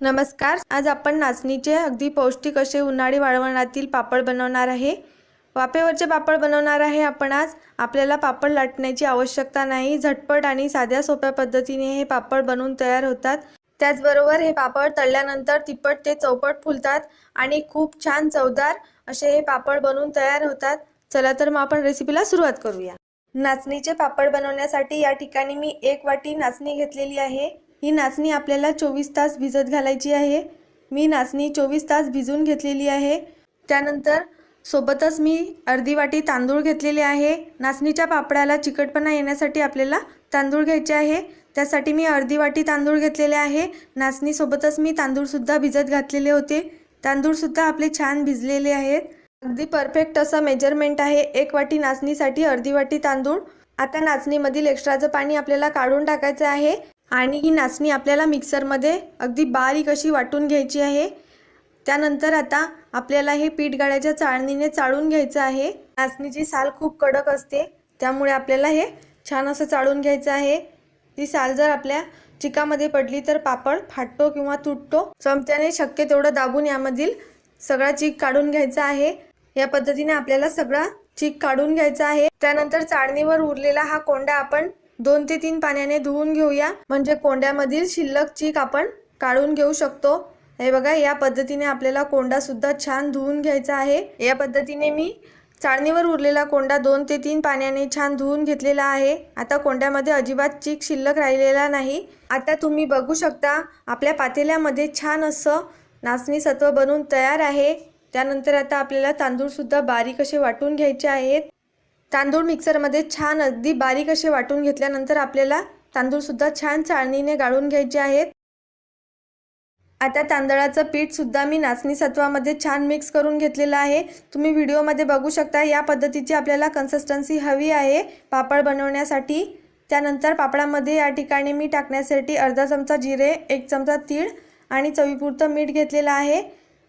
नमस्कार. आज आपण नाचणीचे अगदी पौष्टिक असे उन्हाळी वाळवणातील पापड बनवणार आहे. वाफेवरचे पापड बनवणार आहे आपण आज. आपल्याला पापड लाटण्याची आवश्यकता नाही. झटपट आणि साध्या सोप्या पद्धतीने हे पापड बनवून तयार होतात. त्याचबरोबर हे पापड तळल्यानंतर तिप्पट ते चौपट फुलतात आणि खूप छान चवदार असे हे पापड बनवून तयार होतात. चला तर मग आपण रेसिपीला सुरुवात करूया. नाचणीचे पापड बनवण्यासाठी या ठिकाणी मी एक वाटी नाचणी घेतलेली आहे. ही नाचणी आपल्याला चोवीस तास भिजत घालायची आहे. मी नाचणी चोवीस तास भिजून घेतलेली आहे. त्यानंतर सोबतच मी अर्धी वाटी तांदूळ घेतलेले आहे. नाचणीच्या पापडाला चिकटपणा येण्यासाठी आपल्याला तांदूळ घ्यायचे आहे. त्यासाठी मी अर्धी वाटी तांदूळ घेतलेले आहे. नाचणीसोबतच मी तांदूळसुद्धा भिजत घातलेले होते. तांदूळसुद्धा आपले छान भिजलेले आहेत. अगदी परफेक्ट असं मेजरमेंट आहे. एक वाटी नाचणीसाठी अर्धी वाटी तांदूळ. आता नाचणीमधील एक्स्ट्राचं पाणी आपल्याला काढून टाकायचं आहे. आणि ही नाचणी आपल्याला मिक्सरमध्ये अगदी बारीक अशी वाटून घ्यायची आहे. त्यानंतर आता आपल्याला हे पीठ गाळ्याच्या चाळणीने चाळून घ्यायचं आहे. नाचणीची साल खूप कडक असते त्यामुळे आपल्याला हे छान असं चाळून घ्यायचं आहे. ती साल जर आपल्या चिकामध्ये पडली तर पापड फाटतो किंवा तुटतो. चमच्याने शक्य तेवढं दाबून यामधील सगळा चीक काढून घ्यायचा आहे. या पद्धतीने आपल्याला सगळा चीक काढून घ्यायचा आहे. त्यानंतर चाळणीवर उरलेला हा कोंडा आपण दोन ते तीन पाण्याने धुवून घेऊया. म्हणजे कोंड्यामधील शिल्लक चीक आपण काढून घेऊ शकतो. हे बघा या पद्धतीने आपल्याला कोंडा सुद्धा छान धुवून घ्यायचा आहे. या पद्धतीने मी चाळणीवर उरलेला कोंडा दोन ते तीन पाण्याने छान धुवून घेतलेला आहे. आता कोंड्यामध्ये अजिबात चीक शिल्लक राहिलेला नाही. आता तुम्ही बघू शकता आपल्या पातेल्यामध्ये छान असं नाचणी सत्व बनून तयार आहे. त्यानंतर आता आपल्याला तांदूळसुद्धा बारीक असे वाटून घ्यायचे आहेत. तांदूळ मिक्सरमध्ये छान अगदी बारीक असे वाटून घेतल्यानंतर आपल्याला तांदूळसुद्धा छान चाळणीने गाळून घ्यायचे आहेत. आता तांदळाचं पीठसुद्धा मी नाचणी सत्वामध्ये छान मिक्स करून घेतलेलं आहे. तुम्ही व्हिडिओमध्ये बघू शकता या पद्धतीची आपल्याला कन्सिस्टन्सी हवी आहे पापड बनवण्यासाठी. त्यानंतर पापडामध्ये या ठिकाणी मी टाकण्यासाठी अर्धा चमचा जिरे एक चमचा तीळ आणि चवीपुरतं मीठ घेतलेलं आहे.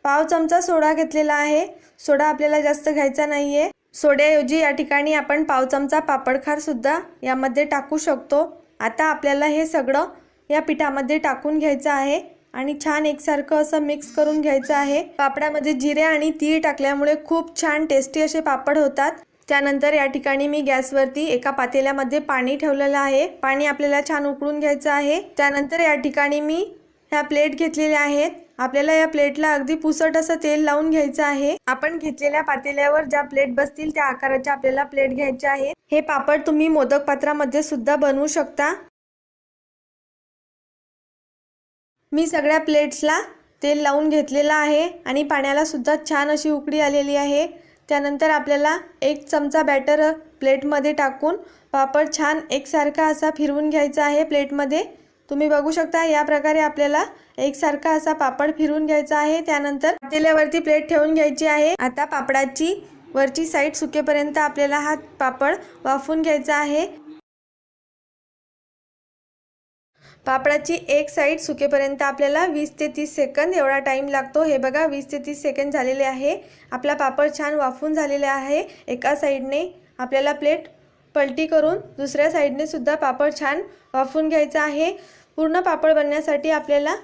पाव चमचा सोडा घेतलेला आहे. सोडा आपल्याला जास्त घ्यायचा नाही आहे सोड्याऐवजी या ठिकाणी आपण पाव चमचा पापडखारसुद्धा यामध्ये टाकू शकतो. आता आपल्याला हे सगळं या पिठामध्ये टाकून घ्यायचं आहे आणि छान एकसारखं असं मिक्स करून घ्यायचं आहे. पापडामध्ये जिरे आणि तीळ टाकल्यामुळे खूप छान टेस्टी असे पापड होतात. त्यानंतर या ठिकाणी मी गॅसवरती एका पातेल्यामध्ये पाणी ठेवलेलं आहे. पाणी आपल्याला छान उकळून घ्यायचं आहे. त्यानंतर या ठिकाणी मी ह्या प्लेट घेतलेल्या आहेत. आपल्याला या प्लेटला अगदी पुसट असं तेल लावून घ्यायचं आहे. आपण घेतलेल्या पातेल्यावर ज्या प्लेट बसतील त्या आकाराच्या आपल्याला प्लेट घ्यायच्या आहेत. हे पापड तुम्ही मोदक पात्रामध्ये सुद्धा बनवू शकता. मी सगळ्या प्लेट्सला तेल लावून घेतलेलं आहे आणि पाण्याला सुद्धा छान अशी उकडी आलेली आहे. त्यानंतर आपल्याला एक चमचा बॅटर प्लेटमध्ये टाकून पापड छान एकसारखा असा फिरवून घ्यायचा आहे प्लेटमध्ये. तुम्ही बघू शकता या प्रकारे आपल्याला एकसारखा असा पापड फिरून घ्यायचा आहे. त्यानंतर तेलावरती प्लेट ठेवून घ्यायची आहे. आता पापडाची वरची साईड सुकेपर्यंत आपल्याला हा पापड वाफून घ्यायचा आहे. पापडाची एक साईड सुकेपर्यंत आपल्याला वीस ते तीस सेकंद एवढा टाईम लागतो. हे बघा वीस ते तीस सेकंद झालेले आहे. आपला पापड छान वाफून झालेला आहे. एका साईडने आपल्याला प्लेट पलटी करून दुसऱ्या साईडने सुद्धा पापड छान वाफून घ्यायचा आहे. पूर्ण पापड बनण्यासाठी आपल्याला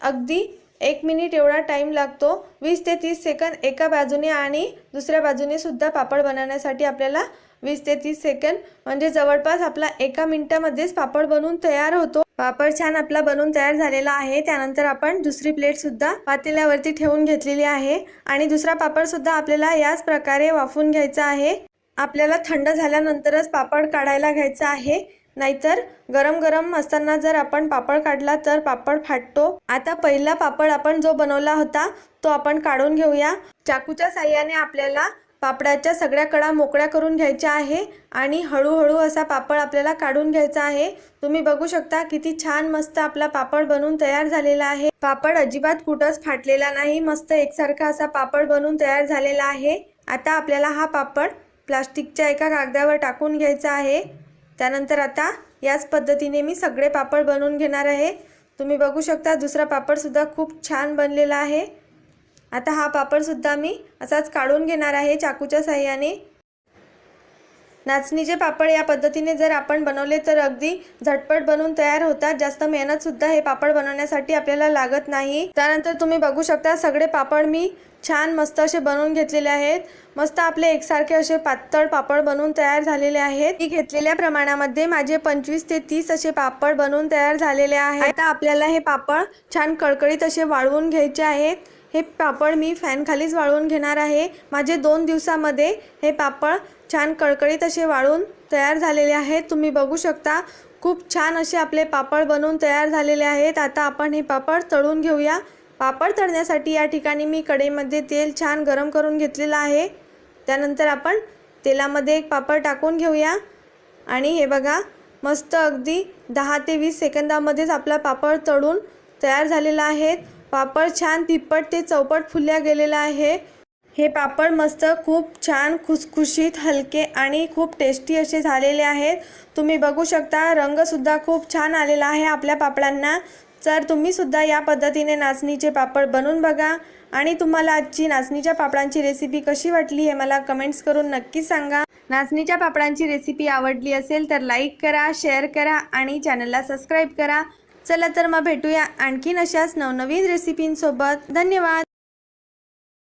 अगदी एक मिनिट एवढा टाईम लागतो. वीस ते तीस सेकंद एका बाजूने आणि दुसऱ्या बाजूने सुद्धा पापड बनवण्यासाठी आपल्याला वीस ते तीस सेकंद म्हणजे जवळपास आपला एका मिनिटामध्येच पापड बनवून तयार होतो. पापड छान आपला बनवून तयार झालेला आहे. त्यानंतर आपण दुसरी प्लेटसुद्धा पातेल्यावरती ठेवून घेतलेली आहे आणि दुसरा पापडसुद्धा आपल्याला याच प्रकारे वाफून घ्यायचा आहे. आपल्याला थंड झाल्यानंतरच पापड काढायला घ्यायचा आहे. नाहीतर गरम गरम असताना जर आपण पापड काढला तर पापड फाटतो. आता पहिला पापड आपण जो बनवला होता तो आपण काढून घेऊया. चाकूच्या साह्याने आपल्याला पापडाच्या सगळ्या कडा मोकळ्या करून घ्यायच्या आहे आणि हळूहळू असा पापड आपल्याला काढून घ्यायचा आहे. तुम्ही बघू शकता किती छान मस्त आपला पापड बनवून तयार झालेला आहे. पापड अजिबात कुठंच फाटलेला नाही. मस्त एकसारखा असा पापड बनून तयार झालेला आहे. आता आपल्याला हा पापड प्लास्टिकच्या एका कागदावर टाकून घ्यायचं आहे. त्यानंतर आता याच पद्धतीने मी सगळे पापड बनवून घेणार आहे. तुम्ही बघू शकता दुसरा पापडसुद्धा खूप छान बनलेला आहे. आता हा पापडसुद्धा मी असाच काढून घेणार आहे चाकूच्या साह्याने. नाचणीचे पापड या पद्धतीने जर आपण बनवले तर अगदी झटपट बनवून तयार होतात. जास्त मेहनतसुद्धा हे पापड बनवण्यासाठी आपल्याला लागत नाही. त्यानंतर तुम्ही बघू शकता सगळे पापड मी छान मस्त असे बनवून घेतलेले आहेत. मस्त आपले एकसारखे असे पातळ पापड बनवून तयार झालेले आहेत. मी घेतलेल्या प्रमाणामध्ये माझे पंचवीस ते तीस असे पापड बनवून तयार झालेले आहेत. आता आपल्याला हे पापड छान कळकळीत असे वाळवून घ्यायचे आहेत. हे पापड मी फॅनखालीच वाळवून घेणार आहे. माझे दोन दिवसामध्ये हे पापड छान कळकळीत असे वाळून तयार झालेले आहेत. तुम्ही बघू शकता खूप छान असे आपले पापड बनवून तयार झालेले आहेत. आता आपण हे पापड तळून घेऊया. पापड तळण्यासाठी या ठिकाणी मी कढईमध्ये तेल छान गरम करून घेतलेलं आहे. त्यानंतर आपण तेलामध्ये एक पापड टाकून घेऊया. आणि हे बघा मस्त अगदी दहा ते वीस सेकंदामध्येच आपला पापड तळून तयार झालेला आहे. पापड छान तिप्पट ते चौपट फुलल्या गेलेला आहे. हे पापड मस्त खूप छान खुसखुशीत हलके आणि खूप टेस्टी असे झालेले आहेत. तुम्ही बघू शकता रंगसुद्धा खूप छान आलेला आहे आपल्या पापडांना. तर तुम्हीसुद्धा या पद्धतीने नाचणीचे पापड बनवून बघा. आणि तुम्हाला आजची नाचणीच्या पापडांची रेसिपी कशी वाटली हे मला कमेंट्स करून नक्की सांगा. नाचणीच्या पापडांची रेसिपी आवडली असेल तर लाईक करा शेअर करा आणि चॅनलला सबस्क्राईब करा. चला तर मग भेटूया आणखीन अशाच नवनवीन रेसिपींसोबत धन्यवाद.